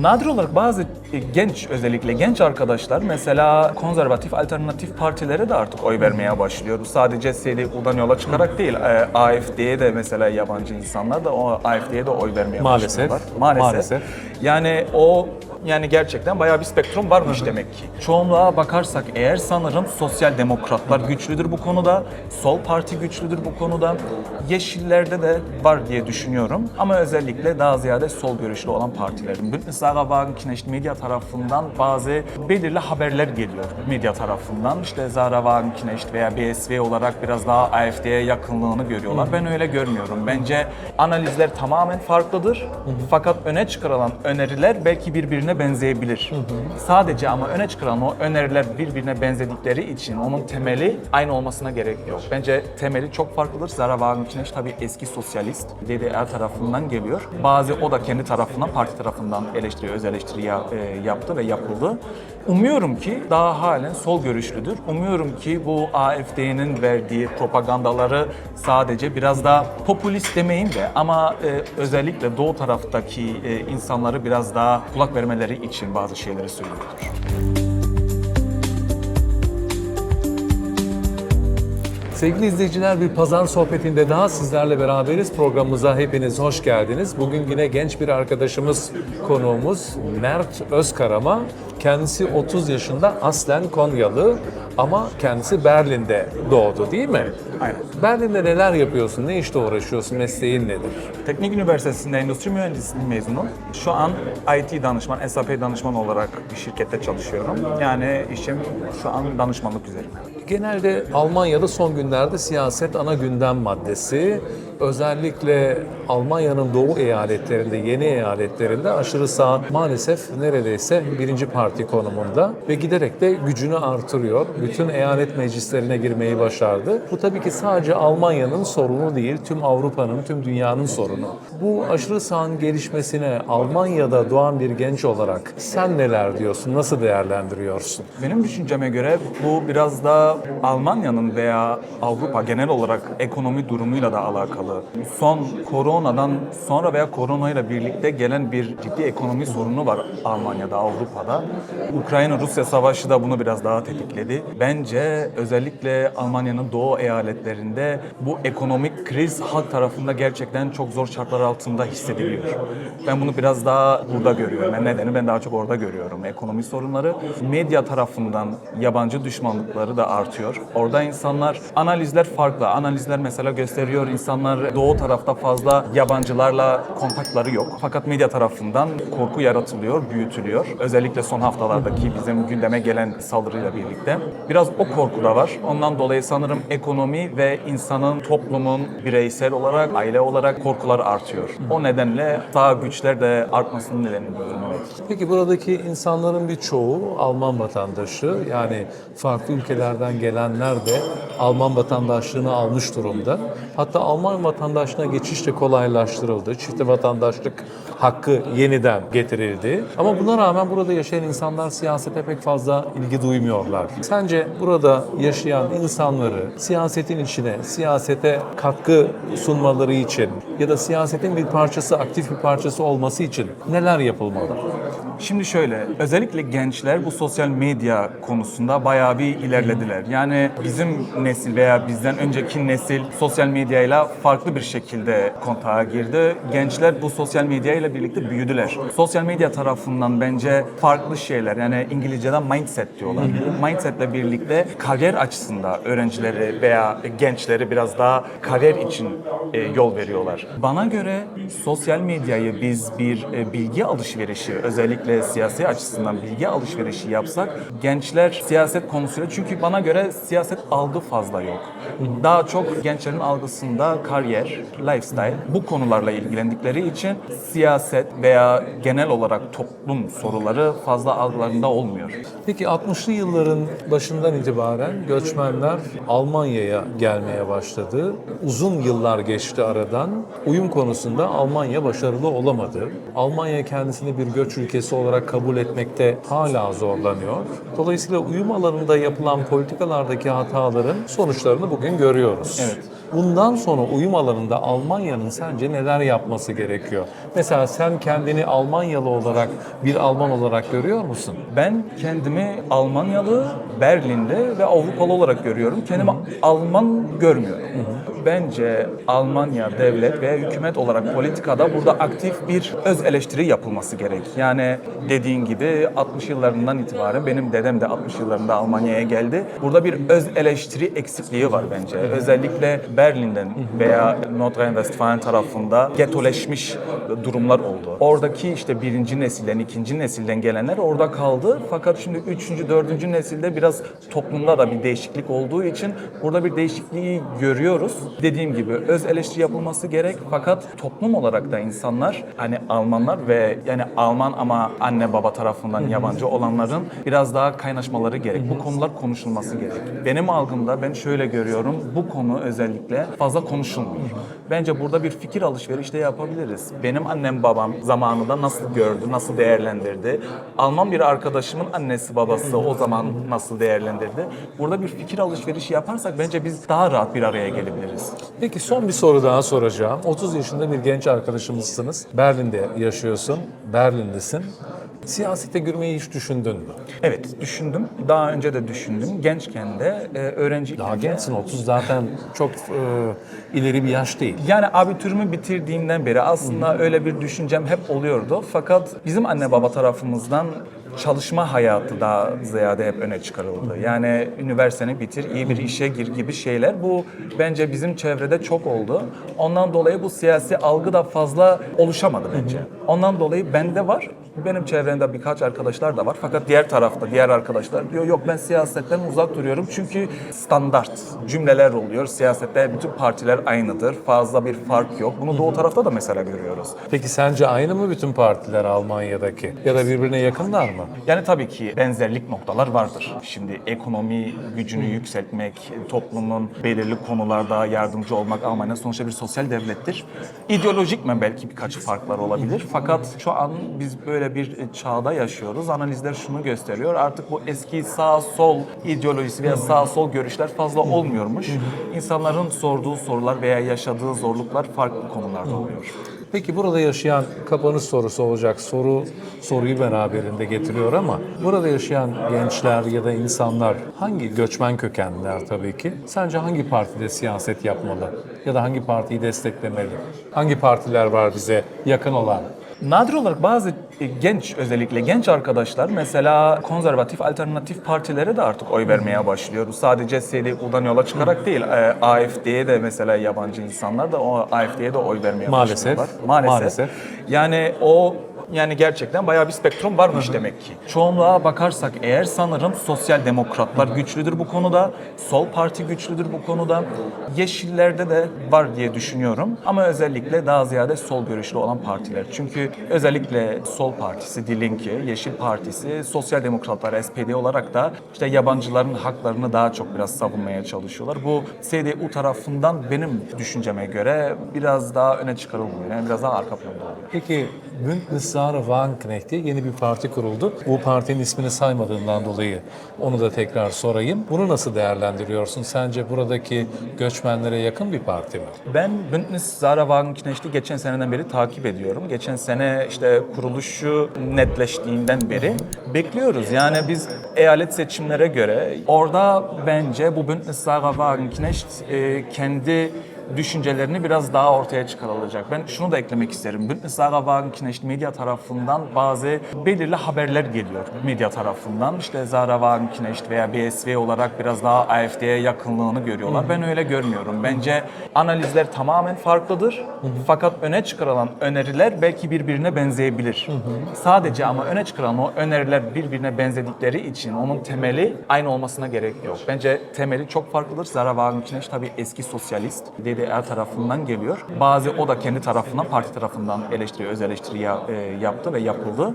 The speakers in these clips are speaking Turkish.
Nadir olarak bazı e, genç özellikle genç arkadaşlar mesela konservatif alternatif partilere de artık oy vermeye başlıyor. Sadece CDU'dan yola çıkarak değil, e, AFD'ye de mesela yabancı insanlar da o AFD'ye de oy vermeye Maalesef, başlıyorlar. Maalesef. maalesef. Yani o yani gerçekten bayağı bir spektrum varmış demek ki. Çoğunluğa bakarsak eğer sanırım sosyal demokratlar güçlüdür bu konuda, sol parti güçlüdür bu konuda. Yeşillerde de var diye düşünüyorum ama özellikle daha ziyade sol görüşlü olan partilerin. Bündnis Sarah Wagenknecht medya tarafından bazı belirli haberler geliyor medya tarafından. İşte Zara Wagenknecht veya BSV olarak biraz daha AFD'ye yakınlığını görüyorlar. Ben öyle görmüyorum. Bence analizler tamamen farklıdır. Fakat öne çıkarılan öneriler belki birbirine benzeyebilir. Sadece ama öne çıkarılan o öneriler birbirine benzedikleri için onun temeli aynı olmasına gerek yok. Bence temeli çok farklıdır. Zara Wagenknecht tabii eski sosyalist DDR tarafından geliyor. Bazı o da kendi tarafından, parti tarafından eleştiri, öz eleştiri ya- e, yaptı ve yapıldı. Umuyorum ki daha halen sol görüşlüdür. Umuyorum ki bu AFD'nin verdiği propagandaları sadece biraz daha popülist demeyeyim de ama e, özellikle doğu taraftaki e, insanları biraz daha kulak vermeleri için bazı şeyleri söylüyordur. Sevgili izleyiciler bir pazar sohbetinde daha sizlerle beraberiz. Programımıza hepiniz hoş geldiniz. Bugün yine genç bir arkadaşımız konuğumuz Mert Özkarama. Kendisi 30 yaşında aslen Konyalı ama kendisi Berlin'de doğdu değil mi? Aynen. Berlin'de neler yapıyorsun? Ne işte uğraşıyorsun? Mesleğin nedir? Teknik Üniversitesi'nde endüstri mühendisliği mezunu. Şu an IT danışman, SAP danışman olarak bir şirkette çalışıyorum. Yani işim şu an danışmanlık üzerine. Genelde Almanya'da son günlerde siyaset ana gündem maddesi. Özellikle Almanya'nın doğu eyaletlerinde, yeni eyaletlerinde aşırı sağ maalesef neredeyse birinci parti konumunda ve giderek de gücünü artırıyor. Bütün eyalet meclislerine girmeyi başardı. Bu tabii ki sadece Almanya'nın sorunu değil, tüm Avrupa'nın, tüm dünyanın sorunu. Bu aşırı sağın gelişmesine Almanya'da doğan bir genç olarak sen neler diyorsun, nasıl değerlendiriyorsun? Benim düşünceme göre bu biraz Almanya'nın veya Avrupa genel olarak ekonomi durumuyla da alakalı. Son koronadan sonra veya koronayla birlikte gelen bir ciddi ekonomi sorunu var Almanya'da, Avrupa'da. Ukrayna-Rusya savaşı da bunu biraz daha tetikledi. Bence özellikle Almanya'nın doğu eyaletlerinde bu ekonomik kriz halk tarafında gerçekten çok zor şartlar altında hissediliyor. Ben bunu biraz daha burada görüyorum. Ben nedeni ben daha çok orada görüyorum. Ekonomi sorunları medya tarafından yabancı düşmanlıkları da artıyor. Orada insanlar analizler farklı. Analizler mesela gösteriyor insanlar doğu tarafta fazla yabancılarla kontakları yok. Fakat medya tarafından korku yaratılıyor, büyütülüyor. Özellikle son haftalardaki bizim gündeme gelen saldırıyla birlikte. Biraz o korku da var. Ondan dolayı sanırım ekonomi ve insanın, toplumun bireysel olarak, aile olarak korkular artıyor. O nedenle sağ güçler de artmasının nedeni. Peki buradaki insanların birçoğu Alman vatandaşı yani farklı ülkelerden gelenler de Alman vatandaşlığını almış durumda. Hatta Alman vatandaşlığına geçiş de kolaylaştırıldı. Çifte vatandaşlık hakkı yeniden getirildi. Ama buna rağmen burada yaşayan insanlar siyasete pek fazla ilgi duymuyorlar. Sence burada yaşayan insanları siyasetin içine, siyasete katkı sunmaları için ya da siyasetin bir parçası, aktif bir parçası olması için neler yapılmalı? Şimdi şöyle, özellikle gençler bu sosyal medya konusunda bayağı bir ilerlediler. Yani bizim nesil veya bizden önceki nesil sosyal medyayla farklı bir şekilde kontağa girdi. Gençler bu sosyal medyayla birlikte büyüdüler. Sosyal medya tarafından bence farklı şeyler, yani İngilizce'den mindset diyorlar. Mindsetle birlikte kariyer açısında öğrencileri veya gençleri biraz daha kariyer için e, yol veriyorlar. Bana göre sosyal medyayı biz bir e, bilgi alışverişi, özellikle siyasi açısından bilgi alışverişi yapsak, gençler siyaset konusuyla çünkü bana göre siyaset algı fazla yok. Daha çok gençlerin algısında kariyer, lifestyle bu konularla ilgilendikleri için siyaset veya genel olarak toplum soruları fazla algılarında olmuyor. Peki 60'lı yılların başından itibaren göçmenler Almanya'ya gelmeye başladı. Uzun yıllar geçti aradan. Uyum konusunda Almanya başarılı olamadı. Almanya kendisini bir göç ülkesi olarak kabul etmekte hala zorlanıyor. Dolayısıyla uyum alanında yapılan politikalardaki hataların sonuçlarını bugün görüyoruz. Evet. Bundan sonra uyum alanında Almanya'nın sence neler yapması gerekiyor? Mesela sen kendini Almanyalı olarak, bir Alman olarak görüyor musun? Ben kendimi Almanyalı, Berlin'de ve Avrupalı olarak görüyorum. Kendimi Alman görmüyorum. Bence Almanya devlet ve hükümet olarak politikada burada aktif bir öz eleştiri yapılması gerek. Yani dediğin gibi 60 yıllarından itibaren benim dedem de 60 yıllarında Almanya'ya geldi. Burada bir öz eleştiri eksikliği var bence. Özellikle Berlin'den veya Nordrhein-Westfalen tarafında getoleşmiş durumlar oldu. Oradaki işte birinci nesilden, ikinci nesilden gelenler orada kaldı. Fakat şimdi üçüncü, dördüncü nesilde biraz toplumda da bir değişiklik olduğu için burada bir değişikliği görüyoruz. Dediğim gibi öz eleştiri yapılması gerek fakat toplum olarak da insanlar hani Almanlar ve yani Alman ama anne baba tarafından yabancı olanların biraz daha kaynaşmaları gerek. Bu konular konuşulması gerek. Benim algımda ben şöyle görüyorum. Bu konu özellikle fazla konuşulmuyor. Bence burada bir fikir alışverişi de yapabiliriz. Benim annem babam zamanında nasıl gördü, nasıl değerlendirdi? Alman bir arkadaşımın annesi babası o zaman nasıl değerlendirdi? Burada bir fikir alışverişi yaparsak bence biz daha rahat bir araya gelebiliriz. Peki son bir soru daha soracağım. 30 yaşında bir genç arkadaşımızsınız. Berlin'de yaşıyorsun, Berlin'desin. Siyasete girmeyi hiç düşündün mü? Evet düşündüm. Daha önce de düşündüm. Gençken de e, öğrenciyken Daha de- gençsin, 30 zaten çok e, ileri bir yaş değil. Yani abitürümü bitirdiğimden beri aslında öyle bir düşüncem hep oluyordu. Fakat bizim anne baba tarafımızdan çalışma hayatı daha ziyade hep öne çıkarıldı. Yani üniversiteni bitir, iyi bir işe gir gibi şeyler. Bu bence bizim çevrede çok oldu. Ondan dolayı bu siyasi algı da fazla oluşamadı bence. Ondan dolayı bende var. Benim çevremde birkaç arkadaşlar da var. Fakat diğer tarafta diğer arkadaşlar diyor yok ben siyasetten uzak duruyorum. Çünkü standart cümleler oluyor. Siyasette bütün partiler aynıdır. Fazla bir fark yok. Bunu doğu tarafta da mesela görüyoruz. Peki sence aynı mı bütün partiler Almanya'daki? Ya da birbirine yakınlar mı? Yani tabii ki benzerlik noktalar vardır. Şimdi ekonomi gücünü yükseltmek, toplumun belirli konularda yardımcı olmak Almanya sonuçta bir sosyal devlettir. İdeolojik mi belki birkaç farklar olabilir. Fakat şu an biz böyle bir çağda yaşıyoruz. Analizler şunu gösteriyor. Artık bu eski sağ sol ideolojisi veya sağ sol görüşler fazla olmuyormuş. İnsanların sorduğu sorular veya yaşadığı zorluklar farklı konularda oluyor. Peki burada yaşayan kapanış sorusu olacak. Soru soruyu beraberinde getiriyor ama burada yaşayan gençler ya da insanlar hangi göçmen kökenliler tabii ki sence hangi partide siyaset yapmalı ya da hangi partiyi desteklemeli? Hangi partiler var bize yakın olan? Nadir olarak bazı e, genç özellikle genç arkadaşlar mesela konservatif alternatif partilere de artık oy vermeye başlıyor. Sadece CDU'dan yola çıkarak değil. e, AFD'ye de mesela yabancı insanlar da o AFD'ye de oy vermeye Maalesef. başlıyorlar. Maalesef. Maalesef. Yani o yani gerçekten bayağı bir spektrum varmış demek ki. Çoğunluğa bakarsak eğer sanırım sosyal demokratlar güçlüdür bu konuda. Sol parti güçlüdür bu konuda. Yeşillerde de var diye düşünüyorum. Ama özellikle daha ziyade sol görüşlü olan partiler. Çünkü özellikle sol partisi, Die Linke, Yeşil Partisi, sosyal demokratlar, SPD olarak da işte yabancıların haklarını daha çok biraz savunmaya çalışıyorlar. Bu CDU tarafından benim düşünceme göre biraz daha öne çıkarılmıyor. Yani biraz daha arka planda oluyor. Peki Bündnis Sarı Wagenknecht diye yeni bir parti kuruldu. Bu partinin ismini saymadığından dolayı onu da tekrar sorayım. Bunu nasıl değerlendiriyorsun? Sence buradaki göçmenlere yakın bir parti mi? Ben Bündnis Zara Wagenknecht'i geçen seneden beri takip ediyorum. Geçen sene işte kuruluşu netleştiğinden beri bekliyoruz. Yani biz eyalet seçimlere göre orada bence bu Bündnis Zara Wagenknecht e, kendi düşüncelerini biraz daha ortaya çıkarılacak. Ben şunu da eklemek isterim. Bündnis Zara Wagenknecht medya tarafından bazı belirli haberler geliyor medya tarafından. İşte Zara Wagenknecht veya BSV olarak biraz daha AFD'ye yakınlığını görüyorlar. Ben öyle görmüyorum. Bence analizler tamamen farklıdır. Fakat öne çıkarılan öneriler belki birbirine benzeyebilir. Sadece ama öne çıkarılan o öneriler birbirine benzedikleri için onun temeli aynı olmasına gerek yok. Bence temeli çok farklıdır. Zara Wagenknecht tabii eski sosyalist. DDR tarafından geliyor. Bazı o da kendi tarafından, parti tarafından eleştiri, öz eleştiri e, yaptı ve yapıldı.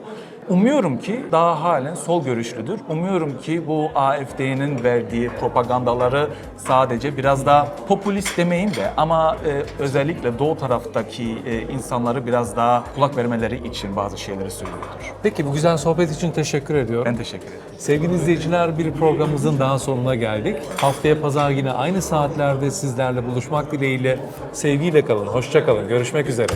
Umuyorum ki daha halen sol görüşlüdür. Umuyorum ki bu AFD'nin verdiği propagandaları sadece biraz daha popülist demeyin de ama e, özellikle doğu taraftaki e, insanları biraz daha kulak vermeleri için bazı şeyleri söylüyordur. Peki bu güzel sohbet için teşekkür ediyorum. Ben teşekkür ederim. Sevgili izleyiciler bir programımızın daha sonuna geldik. Haftaya pazar yine aynı saatlerde sizlerle buluşmak dileğiyle sevgiyle kalın, hoşça kalın. Görüşmek üzere.